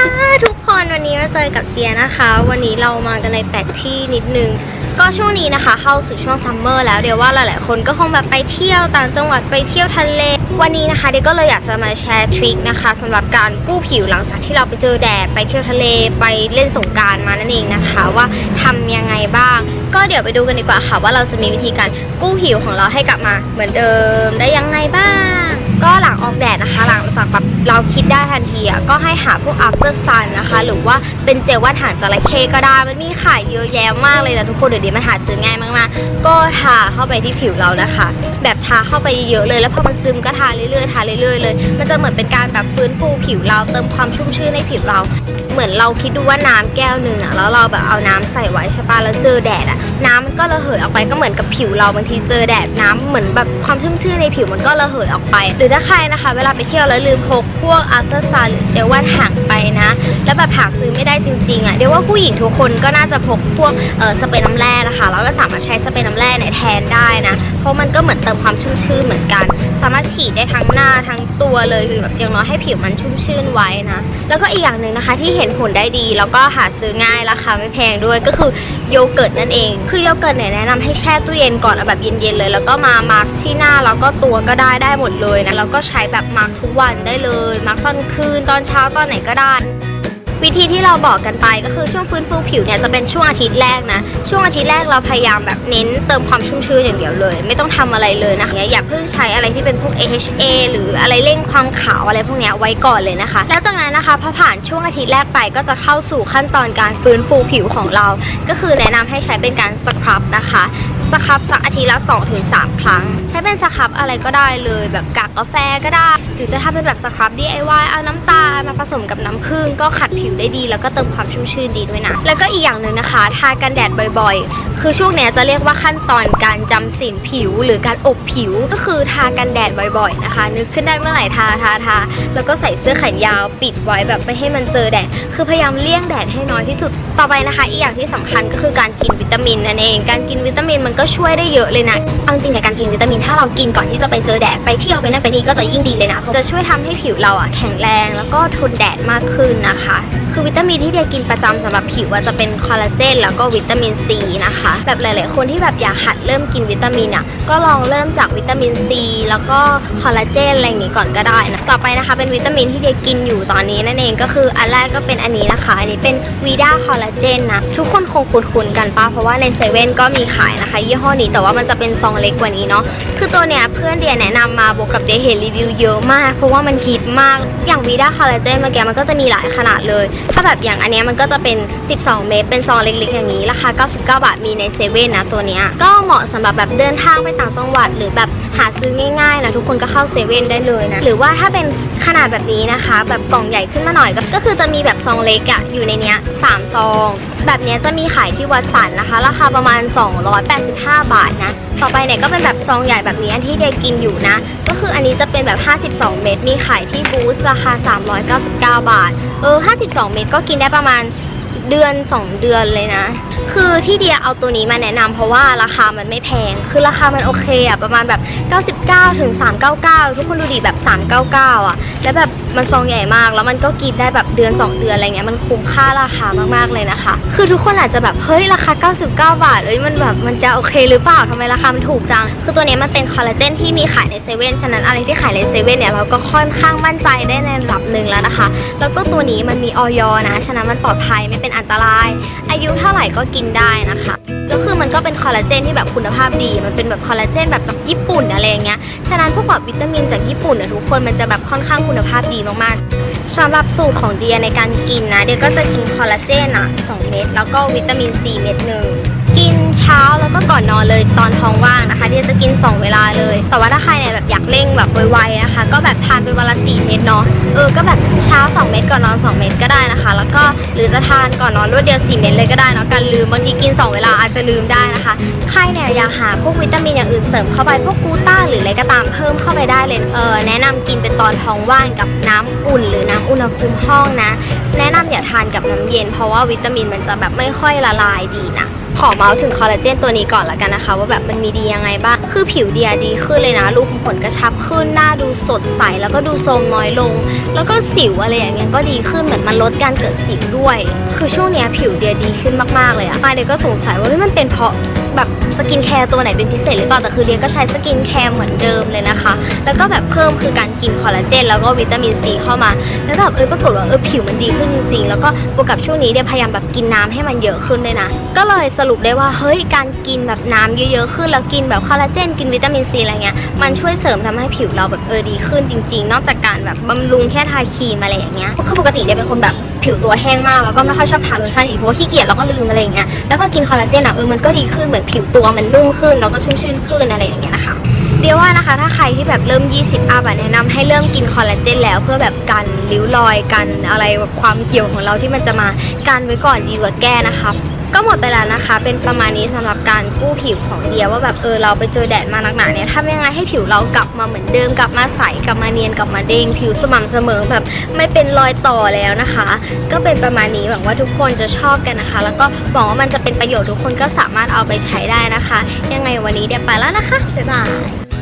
ค่ะทุกคนวันนี้มาเจอกับเตียนะคะ วันนี้เรามากันในแปลกที่นิดนึง ก็ช่วงนี้นะคะ เข้าสู่ช่วงซัมเมอร์แล้วเดี๋ยวว่าหลายๆคนก็คงแบบไปเที่ยวต่างจังหวัดไปเที่ยวทะเล วันนี้นะคะเดี๋ยวก็เลยอยากจะมาแชร์ทริคนะคะสำหรับการกู้ผิวหลังจากที่เราไปเจอแดดไปเที่ยวทะเลไปเล่นสงการมานั่นเองนะคะ ว่าทำยังไงบ้าง ก็เดี๋ยวไปดูกันดีกว่าค่ะ ว่าเราจะมีวิธีการกู้ผิวของเราให้กลับมาเหมือนเดิมได้ยังไงบ้าง ก็หลังออกแดดนะคะ หลังจากแบบเราคิดได้ทันทีอะก็ให้หาพวก after sun นะคะ หรือว่าเป็นเจลว่าฐานจระเข้ก็ได้ มันมีขายเยอะแยะมากเลยนะทุกคนเดี๋ยวนี้มันหาซื้อง่ายมากๆ ก็ทาเข้าไปที่ผิวเรานะคะ แบบทาเข้าไปเยอะเลยแล้วพอมันซึมก็ทาเรื่อยๆทาเรื่อยๆเลย มันจะเหมือนเป็นการแบบฟื้นฟูผิวเราเติมความชุ่มชื้นในผิวเรา เหมือนเราคิดดูว่าน้ำแก้วหนึ่งอะแล้วเราแบบเอาน้ำใส่ไว้ใช่ปะแล้วเจอแดดอะน้ำมันก็ระเหยออกไปก็เหมือนกับผิวเราบางทีเจอแดดน้ำเหมือนแบบความชุ่มชื้นในผิวมันก็ระเหยออกไป หรือถ้าใครนะคะ เวลาไปเที่ยวแล้วลืมพกพวก after sun หรือเจลว่าถังไปนะ แล้วแบบหาซื้อไม่ได้จริงๆอะเดี๋ยวว่าผู้หญิงทุกคนก็น่าจะพกพวกเออสเปรย์น้ำแร่นะคะแล้วก็สามารถใช้สเปรย์น้ำแร่เนี่ยแทนได้นะ เพราะมันก็เหมือนเติมความชุ่มชื้นเหมือนกัน สามารถฉีดได้ทั้งหน้าทั้งตัวเลยคือแบบอย่างน้อยให้ผิวมันชุ่มชื่นไว้นะแล้วก็อีกอย่างหนึ่งนะคะที่เห็นผลได้ดี แล้วก็หาซื้อง่ายราคาไม่แพงด้วยก็คือโยเกิร์ตนั่นเอง คือโยเกิร์ตเนี่ยแนะนำให้แช่ตู้เย็นก่อนเอาแบบเย็นๆเลย แล้วก็มามาร์กที่หน้าแล้วก็ตัวก็ได้ได้หมดเลยนะแล้วก็ใช้แบบมาร์กทุกวันได้เลยมาร์กตอนคืนตอนเช้าตอนไหนก็ได้วิธีที่เราบอกกันไปก็คือช่วงฟื้นฟูผิวเนี่ยจะเป็นช่วงอาทิตย์แรกนะ ช่วงอาทิตย์แรกเราพยายามแบบเน้นเติมความชุ่มชื้นอย่างเดียวเลย ไม่ต้องทำอะไรเลยนะคะอย่าเพิ่งใช้อะไรที่เป็นพวก AHA หรืออะไรเร่งความขาวอะไรพวกนี้ไว้ก่อนเลยนะคะ แล้วจากนั้นนะคะพอผ่านช่วงอาทิตย์แรกไปก็จะเข้าสู่ขั้นตอนการฟื้นฟูผิวของเรา ก็คือแนะนำให้ใช้เป็นการสครับนะคะ สครับสักอาทิตย์ละ2-3 ครั้ง ใช้เป็นสครับอะไรก็ได้เลยแบบกากกาแฟก็ได้ หรือจะทำเป็นแบบสครับ DIY เอาน้ำตาลมาผสมกับน้ำผึ้งก็ขัดผิวได้ดี แล้วก็เติมความชุ่มชื่นดีด้วยนะ แล้วก็อีกอย่างหนึ่งนะคะ ทากันแดดบ่อยๆ คือช่วงนี้จะเรียกว่าขั้นตอนการจำสินผิวหรือการอบผิวก็คือทากันแดดบ่อยๆนะคะ นึกขึ้นได้เมื่อไหร่ทาทาทาแล้วก็ใส่เสื้อแขนยาวปิดไว้แบบไม่ให้มันเจอแดด คือพยายามเลี่ยงแดดให้น้อยที่สุดต่อไปนะคะ อีกอย่างที่สำคัญก็คือการกินวิตามินนั่นเอง การกินวิตามินมันก็ช่วยได้เยอะเลยนะเอาจริงกับการกินวิตามินถ้าเรากินก่อนที่จะไปเจอแดดไปเที่ยวไปนั่นไปนี่ก็จะยิ่งดีเลยนะจะช่วยทำให้ผิวเราอะแข็งแรงแล้วก็ทนแดดมากขึ้นนะคะ คือวิตามินที่เดียกินประจำสำหรับผิวจะเป็นคอลลาเจนแล้วก็วิตามินซีนะคะ แบบหลาย ๆ คนที่แบบอยากหัดเริ่มกินวิตามินอะก็ลองเริ่มจากวิตามินซีแล้วก็คอลลาเจนอะไรอย่างนี้ก่อนก็ได้นะต่อไปนะคะเป็นวิตามินที่เดียกินอยู่ตอนนี้นั่นเองก็คืออันแรกก็เป็นอันนี้นะคะอันนี้เป็นวีด้าคอลลาเจนนะทุกคนคงคุ้นๆกันปะเพราะว่าในเซเว่นก็มีขายนะคะยี่ห้อนี้ แต่ว่ามันจะเป็นซองเล็กกว่านี้เนาะคือตัวเนี้ยเพื่อนเดียแนะนำมาบวกกับเดียเห็นรีวิวเยอะมาก เพราะว่ามันฮิตมากอย่างวีด้าคอลลาเจนเมื่อกี้มันก็จะมีหลายขนาดเลย ถ้าแบบอย่างอันเนี้ยมันก็จะเป็น 12 เมตร เป็นซองเล็กๆ อย่างนี้ราคา 99 บาทมีในเซเว่นนะตัวเนี้ยก็เหมาะสำหรับแบบเดินทางไปต่างจังหวัด หรือแบบหาซื้อง่ายๆนะทุกคนก็เข้าเซเว่นได้เลยนะหรือว่าถ้าเป็นขนาดแบบนี้นะคะ แบบกล่องใหญ่ขึ้นมาหน่อยก็ก็คือจะมีแบบซองเล็กอะอยู่ในเนี้ย3ซอง แบบนี้จะมีขายที่วัดสันนะคะ ราคาประมาณ 285 บาทนะ ต่อไปเนี่ยก็เป็นแบบซองใหญ่แบบนี้อันที่เดยกินอยู่นะ ก็คืออันนี้จะเป็นแบบ 52 เม็ดมีขายที่บูสราคา 399 บาท เออ 52 เม็ดก็กินได้ประมาณ เดือน 2 เดือนเลยนะ คือที่เดียเอาตัวนี้มาแนะนำเพราะว่าราคามันไม่แพง คือราคามันโอเคอะประมาณแบบ 99ถึง399 ทุกคนดูดิแบบ 399อะแล้วแบบมันซองใหญ่มาก แล้วมันก็กินได้แบบเดือน 2 เดือนอะไรเงี้ยมันคุ้มค่าราคามากๆเลยนะคะ คือทุกคนอาจจะแบบเฮ้ยราคา 99 บาทเอ้ยมันแบบมันจะโอเคหรือเปล่าทำไมราคามันถูกจัง คือตัวนี้มันเป็นคอลลาเจนที่มีขายในเซเว่นฉะนั้นอะไรที่ขายในเซเว่นเนี่ยเราก็ค่อนข้างมั่นใจได้ในระดับหนึ่งแล้วนะคะ แล้วก็ตัวนี้มันมีออยนะฉะนั้นมันปลอดภัยไม่เป็นอันตราย อายุเท่าไหร่ก็กินได้นะคะก็คือมันก็เป็นคอลลาเจนที่แบบคุณภาพดี มันเป็นแบบคอลลาเจนแบบจากญี่ปุ่นอะไรอย่างเงี้ยฉะนั้นพวกแบบวิตามินจากญี่ปุ่นอะทุกคนมันจะแบบค่อนข้างคุณภาพดีมากๆสำหรับสูตรของเดียในการกินนะเดียก็จะกินคอลลาเจนอะ2เม็ดแล้วก็วิตามินซีเม็ดหนึ่ง ช้าแล้วก็ก่อนนอนเลยตอนท้องว่างนะคะเดียจะกิน 2 เวลาเลย แต่ว่าถ้าใครเนี่ยแบบอยากเร่งแบบไวๆนะคะ ก็แบบทานเป็นวันละ4เม็ดเนาะเออก็แบบเช้า 2 เม็ดก่อนนอน 2 เม็ดก็ได้นะคะ แล้วก็หรือจะทานก่อนนอนรวดเดียว4เม็ดเลยก็ได้เนาะการลืมบางทีกิน 2 เวลาอาจจะลืมได้นะคะใครเนี่ยอยากหาพวกวิตามินอย่างอื่นเสริมเข้าไปพวกกูต้าหรืออะไรก็ตามเพิ่มเข้าไปได้เลยเออแนะนำกินเป็นตอนท้องว่างกับน้ำอุ่น หรือน้ำอุณหภูมิห้องนะ แนะนำอย่าทานกับน้ำเย็น เพราะว่าวิตามินมันจะแบบไม่ค่อยละลายดีนะ ขอเมาส์ถึงคอลลาเจนตัวนี้ก่อนละกันนะคะ ว่าแบบมันมีดียังไงบ้าง คือผิวเดียดีขึ้นเลยนะรูขุมขนกระชับขึ้นหน้าดูสดใส แล้วก็ดูโทรมน้อยลง แล้วก็สิวอะไรอย่างเงี้ยก็ดีขึ้นเหมือนมันลดการเกิดสิวด้วย คือช่วงเนี้ยผิวเดียดีขึ้นมากๆเลยอะมาเดียก็สงสัยว่าเฮ้ยมันเป็นเพราะแบบสกินแคร์ตัวไหนเป็นพิเศษหรือเปล่าแต่คือเดียก็ใช้สกินแคร์เหมือนเดิมเลยนะคะ แล้วก็แบบเพิ่มคือการกินคอลลาเจนแล้วก็วิตามินซีเข้ามา แล้วแบบเออปรากฏว่าเออผิวมันดีขึ้นจริงๆแล้วก็บวกกับช่วงนี้เดียพยายามแบบกินน้ำให้มันเยอะขึ้นเลยนะ ก็เลยสรุปได้ว่าเฮ้ยการกินแบบน้ำเยอะๆขึ้นแล้วกินแบบคอลลาเจนกินวิตามินซีอะไรเงี้ยมันช่วยเสริมทำให้ผิวเราแบบเออดีขึ้นจริง ๆ นอกจากการแบบบำรุงแค่ทาครีมอะไรอย่างเงี้ยคือปกติเดียเป็นคนแบบผิวตัวแห้งมากแล้วก็ไม่ค่อยชอบทาโลชั่นอีกเพราะขี้เกียจแล้วก็ลืมอะไรอย่างเงี้ยแล้วพอกินคอลลาเจนอะเออมันก็ดีขึ้นเหมือนผิวตัวมันนุ่มขึ้นแล้วก็ชุ่มชื่นขึ้นอะไรอย่างเงี้ยนะคะเดียวว่านะคะถ้าใครที่แบบเริ่ม 20 อัพแนะนำให้เริ่มกินคอลลาเจนแล้วเพื่อแบบกันริ้วรอยกันอะไรแบบความเหี่ยวของเราที่มันจะมากันไว้ก่อนดีกว่าแก้นะคะ ก็หมดไปแล้วนะคะ เป็นประมาณนี้สำหรับการกู้ผิวของเดียว่าแบบเออเราไปเจอแดดมาหนักๆเนี่ยทำยังไงให้ผิวเรากลับมาเหมือนเดิมกลับมาใสกลับมาเนียนกลับมาเด้งผิวสม่ำเสมอแบบไม่เป็นรอยต่อแล้วนะคะ ก็เป็นประมาณนี้หวังว่าทุกคนจะชอบกันนะคะ แล้วก็หวังว่ามันจะเป็นประโยชน์ทุกคนก็สามารถเอาไปใช้ได้นะคะ ยังไงวันนี้เดียไปแล้วนะคะบ๊ายบาย